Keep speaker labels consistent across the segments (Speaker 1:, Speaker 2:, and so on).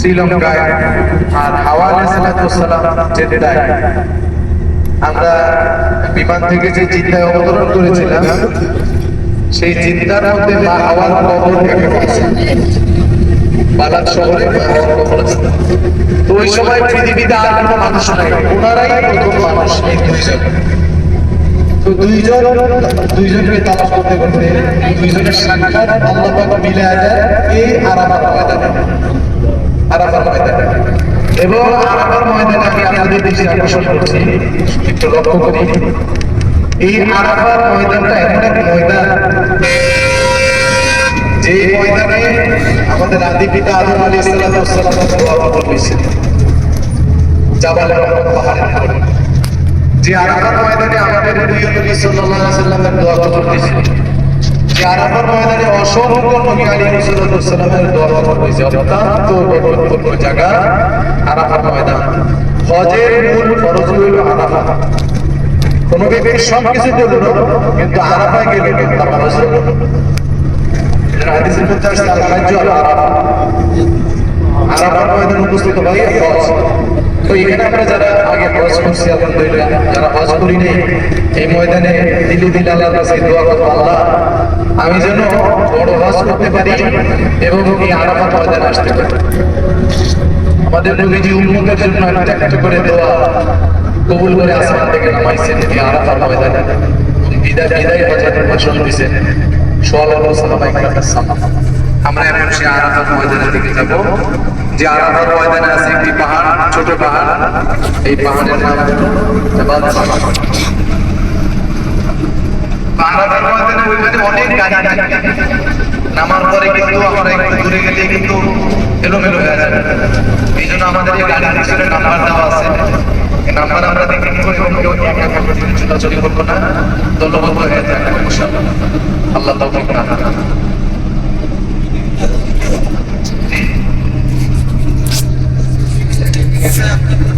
Speaker 1: শ্রীলঙ্কায় আর হাওয়া আলাইসালাম জেদ্দায় আমরা বিমান যে জিদ্দায় অবতরণ করেছিলাম, সেই জিদ্দার মধ্যে মা হাওয়ার শহরে তো ওই সময় পৃথিবীতে আর কোনো মানুষ নাই মানুষ এই তো দুইজন, দুইজনকে তালাশ করতে করতে দুইজনের সাক্ষাৎ মিলে যায় এই আরাফাত ময়দানে। আরাফাত ময়দানে। এবং আরাফাত ময়দানে আমি আপনাদের দৃষ্টি আকর্ষণ করছি একটু লক্ষ্য করি, এই আরাফাত ময়দানটা এমন এক ময়দান। যে ময়দানে আমাদের আদি পিতা আদম আলী ইসলাম দোয়া কবুল হয়েছে জাবালের পাহাড়ের যে আরাফাত ময়দানে আমাদের প্রিয় নবী সাল্লাল্লাহু আলাইহি সাল্লামের দোয়া কবুল যে ময়দানে অসংখ্য নবী আলাইহিস সালামের দোয়া বরকতপূর্ণ জায়গা আরাফাত ময়দান। হজের মূল হইল কোন ব্যক্তি সব কিন্তু আরাফায় গেল তার ফরজ হলো। হাদিসের আল আরাফার ময়দানে উপস্থিত হয়ে হজ। তো এখানে আমরা যারা আগে হজ করছি যারা হজ করি এই ময়দানে দিলে দিলে আল্লাহর দোয়া করব আল্লাহ। আমি যেন বড় হজ করতে পারি এবং এই আরাফার ময়দানে আসতে পারি। আমাদের নবীজি উন্মতের জন্য একটা একটা করে দোয়া কবুল করে আসমান থেকে নামাইছেন এই আরাফার ময়দানে। বিদায় বিদায় হজের ভাষণ দিয়েছেন। সোয়াল্লাহ সালাম আমরা এখন সে আরাফাত ময়দানের দিকে যাব। যে আরাফাত ময়দানে আছে একটি পাহাড়, ছোট পাহাড়। এই পাহাড়ের নাম হলো গাড়ি নামার পরে কিন্তু আমরা একটু দূরে গেলে কিন্তু এলোমেলো হয়ে যাবে এই জন্য আমাদের এই গাড়ির পিছনে নাম্বার দেওয়া আছে। নাম্বার আমরা দেখে নিব এবং কেউ একা দিকে ছোটাছুটি করব না। দলবদ্ধ হয়ে ইনশাআল্লাহ আল্লাহ তৌফিক করুন।
Speaker 2: কত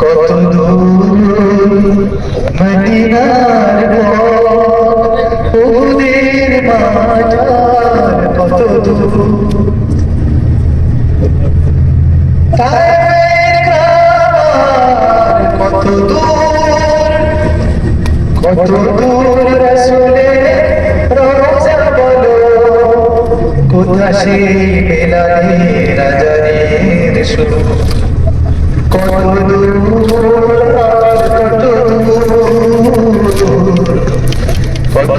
Speaker 2: কত কত মদিনার ওদের মাজার কত কত দূর কত দূর রসুলে রোজা বলো কোথা সে বেলালে রাজারের সুর কত দূর কত দূর কত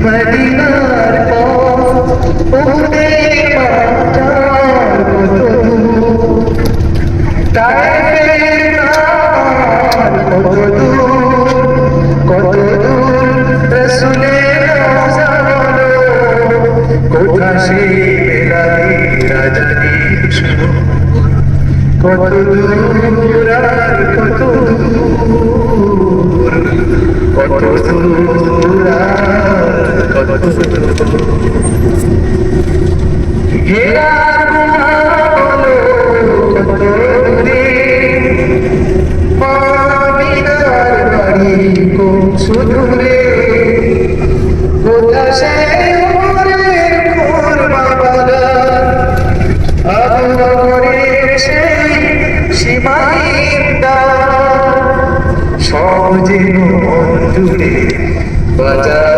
Speaker 2: মদিনার পথ ওদের বাজার কত কত দূর আর কত দূর কত দূর আর কত দূর হেরার বলো কত দূরে মামিনার বাড়ি কোথা সে ওর আবু বকরের সেই সীমাহীনতা সব যেন মন জুড়ে বাজানো